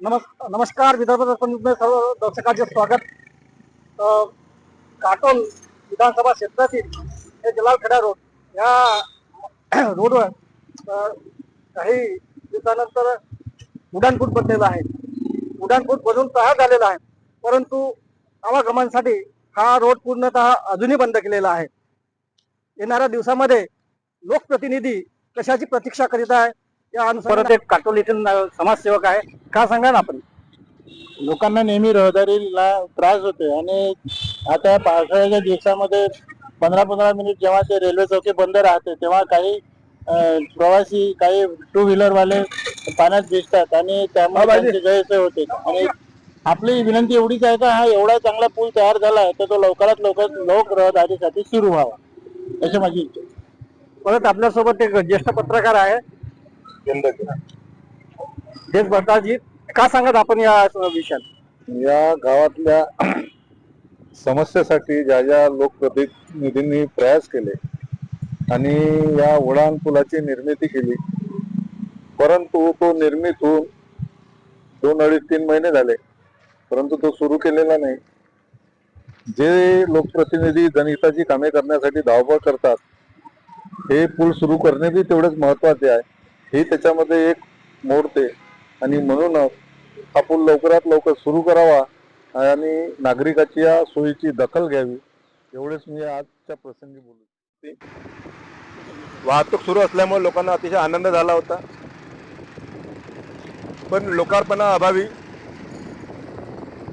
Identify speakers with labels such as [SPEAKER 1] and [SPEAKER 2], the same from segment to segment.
[SPEAKER 1] नमस् नमस्कार विदर्भ दर्पणमध्ये सर्व दर्शकांचे स्वागत. काटोल विधानसभा क्षेत्रातील हे जलालखेडा रोड या रोडवर काही दिवसानंतर उड्डाणपूल बनलेला आहे. उड्डाणपूल बनून तयार झालेला आहे. परंतु आवागमनासाठी हा रोड पूर्णतः अजूनही बंद केलेला आहे. येणाऱ्या दिवसामध्ये लोकप्रतिनिधी कशाची प्रतीक्षा करीत आहे? परत एक काटोल येथील समाजसेवक आहे का सांगा ना आपण
[SPEAKER 2] लोकांना नेहमी रहदारीला त्रास होते आणि आता पावसाळ्याच्या दिवसामध्ये पंधरा पंधरा मिनिट जेव्हा ते रेल्वे चौकी बंद राहते तेव्हा काही प्रवासी काही टू व्हीलर वाले पाण्यात दिसतात आणि त्यामुळे. त्यांची गैरसोय होते आणि आपली विनंती एवढीच आहे का हा एवढा चांगला पूल तयार झाला आहे तर तो लवकरात लवकर लोक रहदारीसाठी सुरू व्हावा अशी माझी.
[SPEAKER 1] परत आपल्यासोबत एक ज्येष्ठ पत्रकार आहे देश भट्टाजी का सांगत आपण या विषयात?
[SPEAKER 3] या गावातल्या समस्येसाठी ज्या ज्या लोकप्रतिनिधींनी प्रयास केले आणि या उडान पुलाची निर्मिती केली परंतु तो निर्मित होऊन दोन अडीच तीन महिने झाले परंतु तो सुरू केलेला नाही. जे लोकप्रतिनिधी जनहिताची कामे करण्यासाठी धावपळ करतात हे पूल सुरू करणे बी तेवढेच महत्त्वाचे आहे. हे त्याच्यामध्ये एक मोडते आणि म्हणूनच हा पूल लवकरात लवकर सुरू करावा आणि नागरिकाची या सोयीची दखल घ्यावी. एवढेच मी आजच्या प्रसंगी बोलू.
[SPEAKER 4] वाहतूक सुरू असल्यामुळे लोकांना अतिशय आनंद झाला होता. पण लोकार्पणा अभावी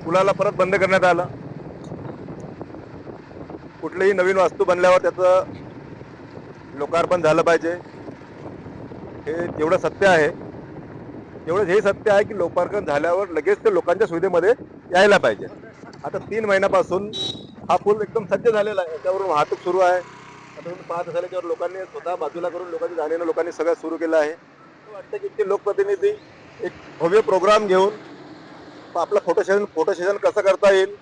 [SPEAKER 4] पुलाला परत बंद करण्यात आला. कुठलीही नवीन वास्तू बनल्यावर त्याचं लोकार्पण झालं पाहिजे. हे जेवढं सत्य आहे तेवढंच हे सत्य आहे की लोकार्पण झाल्यावर लगेच ते लोकांच्या सुविधेमध्ये यायला पाहिजे. आता तीन महिन्यापासून हा पूल एकदम सज्ज झालेला आहे. त्यावरून वाहतूक सुरू आहे. आता तुम्ही पाहत असाल त्यावर लोकांनी स्वतः बाजूला करून लोकांच्या जाणीनं लोकांनी सगळं सुरू केलं आहे. वाटतं की ते लोकप्रतिनिधी एक भव्य प्रोग्राम घेऊन आपला फोटो सेशन फोटो सेशन कसं करता येईल?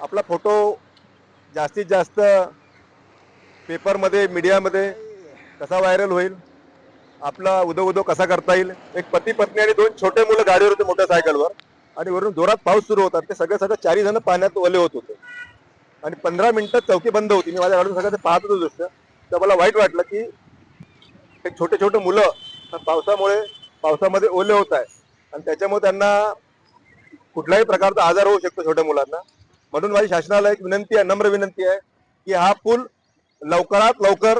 [SPEAKER 4] आपला फोटो जास्तीत जास्त पेपरमध्ये मीडियामध्ये कसा व्हायरल होईल? आपला उदो उदो कसा करता येईल? एक पती पत्नी आणि दोन छोटे मुलं गाडीवर होते मोटरसायकलवर आणि वरून जोरात पाऊस सुरू होता. ते सगळे सगळं चारही जण पाण्यात ओले होत होते. आणि पंधरा मिनिटात चौकी बंद होती. मी माझ्या गाडीवर सगळं ते पाहत होतो दृश्य. तर मला वाईट वाटलं की एक छोटे छोटे मुलं पावसामुळे पावसामध्ये ओले होत आहे आणि त्याच्यामुळे त्यांना कुठल्याही प्रकारचा आजार होऊ शकतो छोट्या मुलांना. म्हणून माझी शासनाला एक विनंती आहे नम्र विनंती आहे की हा पूल लवकरात लवकर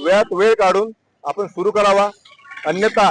[SPEAKER 4] वेळात वेळ काढून आपण सुरू करावा. अन्यथा